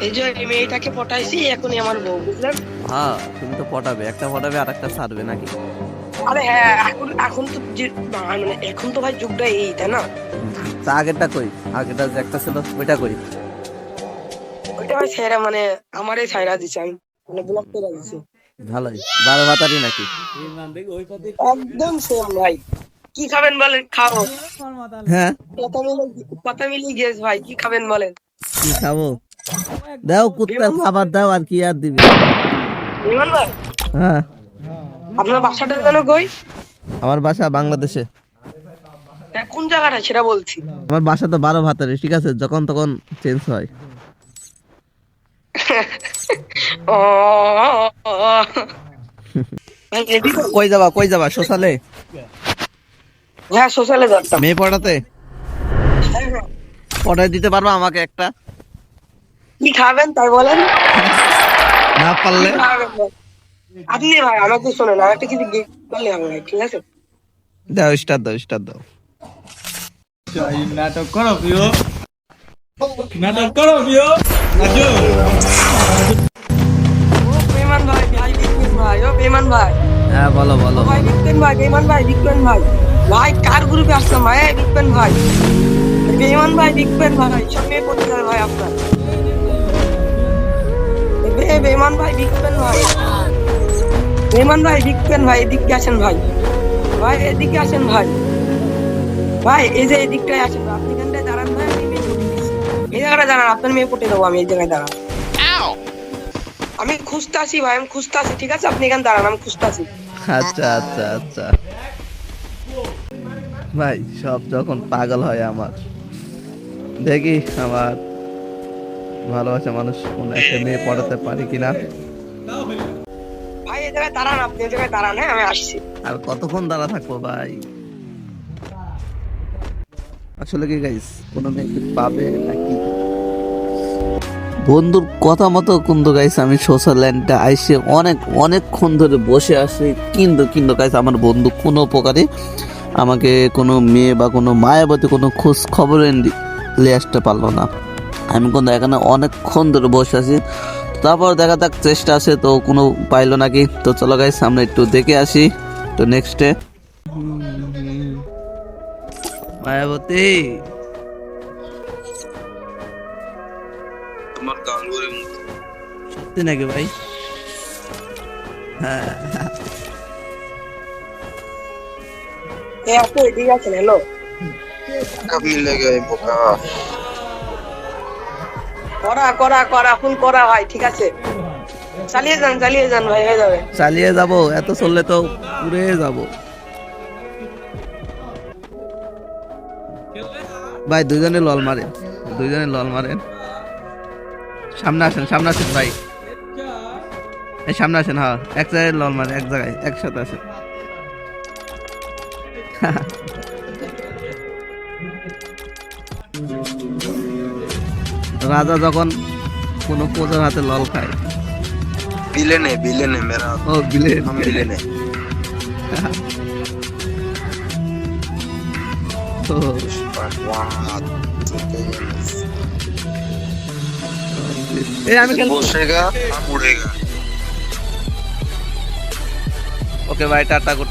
এই যে এই মেয়েটাকে পটাইছি এখনই আমার বউ বুঝলেন? হ্যাঁ তুমি তো পটাবে একটা পটাবে আর একটা ছাড়বে নাকি? আরে হ্যাঁ এখন এখন তো মানে এখন তো ভাই যুগটা এই তাই না? তা আগেরটা কই? আগেরটা যে একটা ছিল ওইটা কই? ওইটা ভাই মানে আমারই ছাইরা দিছে আমি মানে ব্লক করে দিছি। ভালোই। বারো ভাতারি নাকি? একদম সেম ভাই। কি খাবেন বলেন? খাও হ্যাঁ? কথা মিলে কথা মিলিয়ে গিয়েছে ভাই কি খাবেন বলেন? কি খাব? দাও কুত্তার খাবার দাও আর কি আর দিবে? হ্যাঁ। আপনার বাসাটা যেন কই? আমার বাসা বাংলাদেশে। তা কোন জায়গাটা সেটা বলছি। আমার বাসা তো বারো ভাতারি ঠিক আছে? যখন তখন চেঞ্জ হয়। কই যাবা কই যাবা? সোশ্যালে? হ্যাঁ সোশ্যালে যাচ্তাম মেয়ে পড়াতে? হ্যাঁ, হ্যাঁ। পড়াই দিতে পারবা আমাকে একটা? কি খাবেন তাই বলেন? না পারলে? আপনি ভাই আমাকে শোনেন আর একটা কিছু gift করলে হবে ভাই ঠিক আছে? দাও স্টার দাও স্টার দাও। নাটক করো প্রিয়। নাটক করো প্রিয়। বেমান ভাই ভাই ভাই ও বেমান ভাই। হ্যাঁ বলো বলো ভাই ভাই বেমান ভাই বিকবেন ভাই। ভাই কার গ্রুপে আসলাম ভাই? এই ভাই। বেমান ভাই বিকবেন ভাই সব মেয়ে পড়তে ভাই আপনার। বে বেমান ভাই বিকবেন ভাই। বেমান ভাই বিকবেন ভাই এদিকে আসেন ভাই। ভাই এদিকে আসেন ভাই। ভাই এই যে এদিকটায় আসেন আপনি এখানটায় দাঁড়ান ভাই আমি মেয়ে পটে এই জায়গাটা দাঁড়ান আপনার মেয়ে পটে দেবো আমি এই জায়গায় দাঁড়ান। আমি খুঁজতে আসি ভাই আমি খুঁজতে আসি ঠিক আছে? আপনি এখানে দাঁড়ান আমি খুঁজতে আসি। আচ্ছা আচ্ছা আচ্ছা। ভাই সব যখন পাগল হয় আমার দেখি আমার ভালোবাসা মানুষ কোন একটা মেয়ে পড়াতে পারে কিনা। ভাই এই জায়গায় দাঁড়ান আপনি এই জায়গায় দাঁড়ান হ্যাঁ আমি আসছি। আর কতক্ষণ দাঁড়া থাকব ভাই? আসলে কি গাইস কোনো মেয়ে পাবে নাকি? বন্ধুর কথা মতো কিন্তু গাইস আমি সোশ্যাল ল্যান্ডে আইসে অনেক অনেকক্ষণ ধরে বসে আছি। কিন্তু কিন্তু গাইস আমার বন্ধু কোনো প্রকারে আমাকে কোনো মেয়ে বা কোনো মায়াবতী কোনো খোঁজ খবর নিয়ে আসতে পারল না। আমি কিন্তু এখানে অনেকক্ষণ ধরে বসে আছি। তারপর দেখা যাক চেষ্টা আছে তো কোনো পাইলো নাকি। তো চলো গাইস আমরা একটু দেখে আসি। তো নেক্সটে মায়াবতী। সত্যি নাকি ভাই? হ্যাঁ। আপু এদিকে আছেন হ্যালো। বোকা। করা করা করা ফোন করা ভাই, ঠিক আছে। চালিয়ে যান চালিয়ে যান ভাই, হয়ে যাবে। চালিয়ে যাব, এত চললে তো পুড়ে যাব। ভাই দুজনে লল মারেন দুজনে লল মারেন। সামনে আসেন সামনে আসেন ভাই। এই সামনে আসেন হ্যাঁ এক জায়গায় লল মারেন, এক জায়গায়, একসাথে আসেন। রাজা যখন কোনো প্রজার হাতে লল খায়। বিলেনে বিলেনে মেরা ও বিলেন বিলেনে তো আমি বসেগা মুড়েগা ওকে ভাই টাটা গুড